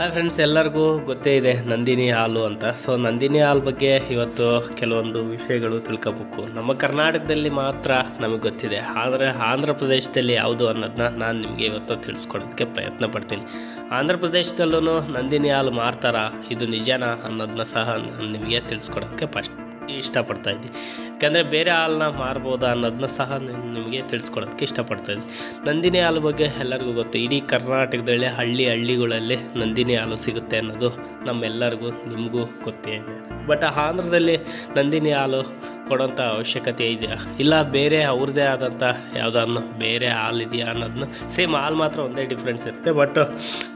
Hi friends ಎಲ್ಲರಿಗೂ ಗೊತ್ತೇ ಇದೆ ನಂದಿನಿ ಹಾಲು ಅಂತ. ಸೊ ನಂದಿನಿ ಹಾಲು ಬಗ್ಗೆ ಇವತ್ತು ಕೆಲವೊಂದು ವಿಷಯಗಳು ತಿಳ್ಕೊಬೇಕು. ನಮ್ಮ ಕರ್ನಾಟಕದಲ್ಲಿ ಮಾತ್ರ ನಮಗೆ ಗೊತ್ತಿದೆ. ಆದರೆ ಆಂಧ್ರ ಪ್ರದೇಶದಲ್ಲಿ ಯಾವುದು ಅನ್ನೋದನ್ನ ನಾನು ನಿಮಗೆ ಇವತ್ತು ತಿಳಿಸ್ಕೊಡೋದಕ್ಕೆ ಪ್ರಯತ್ನ ಪಡ್ತೀನಿ. ಆಂಧ್ರ ಪ್ರದೇಶದಲ್ಲೂ ನಂದಿನಿ ಹಾಲು ಮಾರ್ತಾರಾ? ಇದು ನಿಜನಾ ಅನ್ನೋದನ್ನ ಸಹ ನಿಮಗೆ ತಿಳಿಸ್ಕೊಡೋದಕ್ಕೆ ಫಸ್ಟ್ ಇಷ್ಟಪಡ್ತಾ ಇದ್ದೀನಿ ಯಾಕಂದರೆ ಬೇರೆ ಹಾಲನ್ನ ಮಾರ್ಬೋದಾ ಅನ್ನೋದನ್ನ ಸಹ ನಿಮಗೆ ತಿಳಿಸ್ಕೊಡೋದಕ್ಕೆ ಇಷ್ಟಪಡ್ತಾ ಇದ್ದೀನಿ ನಂದಿನಿ ಹಾಲು ಬಗ್ಗೆ ಎಲ್ಲರಿಗೂ ಗೊತ್ತು. ಇಡೀ ಕರ್ನಾಟಕದಲ್ಲಿ ಹಳ್ಳಿ ಹಳ್ಳಿಗಳಲ್ಲಿ ನಂದಿನಿ ಹಾಲು ಸಿಗುತ್ತೆ ಅನ್ನೋದು ನಮ್ಮೆಲ್ಲರಿಗೂ ನಿಮಗೂ ಗೊತ್ತೇ ಇದೆ. ಬಟ್ ಆಂಧ್ರದಲ್ಲಿ ನಂದಿನಿ ಹಾಲು ಕೊಡೋಂಥ ಅವಶ್ಯಕತೆ ಇದೆಯಾ ಇಲ್ಲ, ಬೇರೆ ಅವ್ರದ್ದೇ ಆದಂಥ ಯಾವುದನ್ನು, ಬೇರೆ ಹಾಲು ಇದೆಯಾ ಅನ್ನೋದನ್ನ ಸೇಮ್ ಹಾಲ್ ಮಾತ್ರ ಒಂದೇ ಡಿಫ್ರೆನ್ಸ್ ಇರುತ್ತೆ. ಬಟ್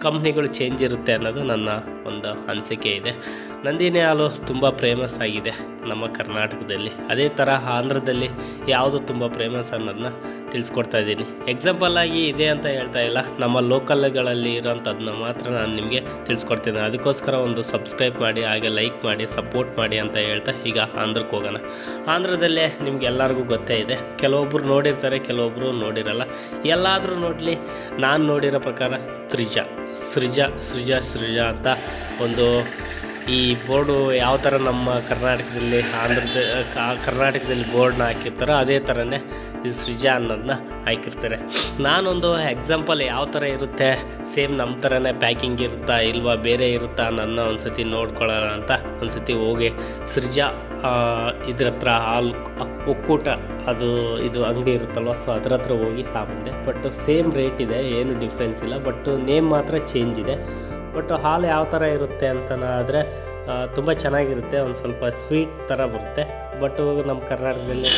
ಕಂಪ್ನಿಗಳು ಚೇಂಜ್ ಇರುತ್ತೆ ಅನ್ನೋದು ನನ್ನ ಒಂದು ಅನಿಸಿಕೆ ಇದೆ. ನಂದಿನಿ ಹಾಲು ತುಂಬ ಫೇಮಸ್ ಆಗಿದೆ ನಮ್ಮ ಕರ್ನಾಟಕದಲ್ಲಿ. ಅದೇ ಥರ ಆಂಧ್ರದಲ್ಲಿ ಯಾವುದು ತುಂಬ ಫೇಮಸ್ ಅನ್ನೋದನ್ನ ತಿಳಿಸ್ಕೊಡ್ತಾ ಇದ್ದೀನಿ. ಎಕ್ಸಾಂಪಲ್ ಆಗಿ ಇದೆ ಅಂತ ಹೇಳ್ತಾ ಇಲ್ಲ. ನಮ್ಮ ಲೋಕಲ್ಗಳಲ್ಲಿ ಇರೋಂಥದ್ದನ್ನ ಮಾತ್ರ ನಾನು ನಿಮಗೆ ತಿಳಿಸ್ಕೊಡ್ತೀನಿ. ಅದಕ್ಕೋಸ್ಕರ ಒಂದು ಸಬ್ಸ್ಕ್ರೈಬ್ ಮಾಡಿ, ಹಾಗೆ ಲೈಕ್ ಮಾಡಿ ಸಪೋರ್ಟ್ ಮಾಡಿ ಅಂತ ಹೇಳ್ತಾ ಈಗ ಆಂಧ್ರಕ್ಕೆ ಹೋಗೋಣ. ಆಂಧ್ರದಲ್ಲೇ ನಿಮ್ಗೆ ಎಲ್ಲರಿಗೂ ಗೊತ್ತೇ ಇದೆ. ಕೆಲವೊಬ್ಬರು ನೋಡಿರ್ತಾರೆ ಕೆಲವೊಬ್ಬರು ನೋಡಿರಲ್ಲ. ಎಲ್ಲಾದರೂ ನೋಡಲಿ, ನಾನು ನೋಡಿರೋ ಪ್ರಕಾರ ತ್ರಿಜಾ ಸೃಜ ಸೃಜ ಸೃಜ ಅಂತ ಒಂದು ಈ ಬೋರ್ಡು ಯಾವ ಥರ ನಮ್ಮ ಕರ್ನಾಟಕದಲ್ಲಿ ಆಂಧ್ರದ ಕರ್ನಾಟಕದಲ್ಲಿ ಬೋರ್ಡ್ನ ಹಾಕಿರ್ತಾರೋ ಅದೇ ಥರನೇ ಈ ಸೃಜಾ ಅನ್ನೋದನ್ನ ಹಾಕಿರ್ತಾರೆ. ನಾನೊಂದು ಎಕ್ಸಾಂಪಲ್ ಯಾವ ಥರ ಇರುತ್ತೆ? ಸೇಮ್ ನಮ್ಮ ಥರನೇ ಪ್ಯಾಕಿಂಗ್ ಇರುತ್ತಾ ಇಲ್ವಾ? ಬೇರೆ ಇರುತ್ತಾ ನನ್ನ ಒಂದು ಸತಿ ನೋಡ್ಕೊಳ್ಳೋಣ ಅಂತ ಒಂದು ಸತಿ ಹೋಗಿ ಸೃಜಾ ಇದ್ರ ಹತ್ರ ಹಾಲು, ಒಕ್ಕೂಟ, ಅದು, ಇದು ಅಂಗಡಿ ಇರುತ್ತಲ್ವ? ಸೊ ಅದ್ರ ಹತ್ರ ಹೋಗಿ ತಗೊಂಡೆ ಬಟ್ ಸೇಮ್ ರೇಟ್ ಇದೆ, ಏನು ಡಿಫ್ರೆನ್ಸ್ ಇಲ್ಲ. ಬಟ್ ನೇಮ್ ಮಾತ್ರ ಚೇಂಜ್ ಇದೆ. ಬಟ್ ಹಾಲು ಯಾವ ಥರ ಇರುತ್ತೆ ಅಂತನಾದರೆ ತುಂಬ ಚೆನ್ನಾಗಿರುತ್ತೆ, ಒಂದು ಸ್ವಲ್ಪ ಸ್ವೀಟ್ ಥರ ಬರುತ್ತೆ. ಬಟ್ ನಮ್ಮ ಕರ್ನಾಟಕದಲ್ಲಿ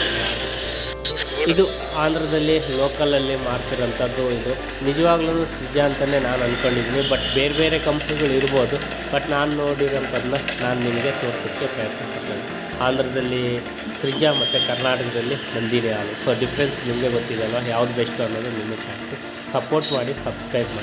ಇದು ಆಂಧ್ರದಲ್ಲಿ ಲೋಕಲಲ್ಲಿ ಮಾರ್ತಿರೋಂಥದ್ದು ಇದು. ನಿಜವಾಗ್ಲೂ ಸಿಜಾ ಅಂತಲೇ ನಾನು ಅಂದ್ಕೊಂಡಿದ್ದೀನಿ ಬಟ್ ಬೇರೆ ಬೇರೆ ಕಂಪ್ನಿಗಳು ಇರ್ಬೋದು. ಬಟ್ ನಾನು ನೋಡಿರೋಂಥದ್ದನ್ನ ನಾನು ನಿಮಗೆ ತೋರಿಸೋಕ್ಕೆ ಪ್ರಯತ್ನ ಪಡ್ತೀನಿ ಆಂಧ್ರದಲ್ಲಿ ಫ್ರಿಜಾ ಮತ್ತು ಕರ್ನಾಟಕದಲ್ಲಿ ನಂದಿನಿ ಹಾಲು. ಸೊ ಡಿಫ್ರೆನ್ಸ್ ನಿಮಗೆ ಗೊತ್ತಿದೆಯಲ್ಲ ಯಾವ್ದು ಬೆಸ್ಟ್ ಅನ್ನೋದು ನಿಮಗೆ ಚಾನ್ಸು ಸಪೋರ್ಟ್ ಮಾಡಿ ಸಬ್ಸ್ಕ್ರೈಬ್ ಮಾಡಿ.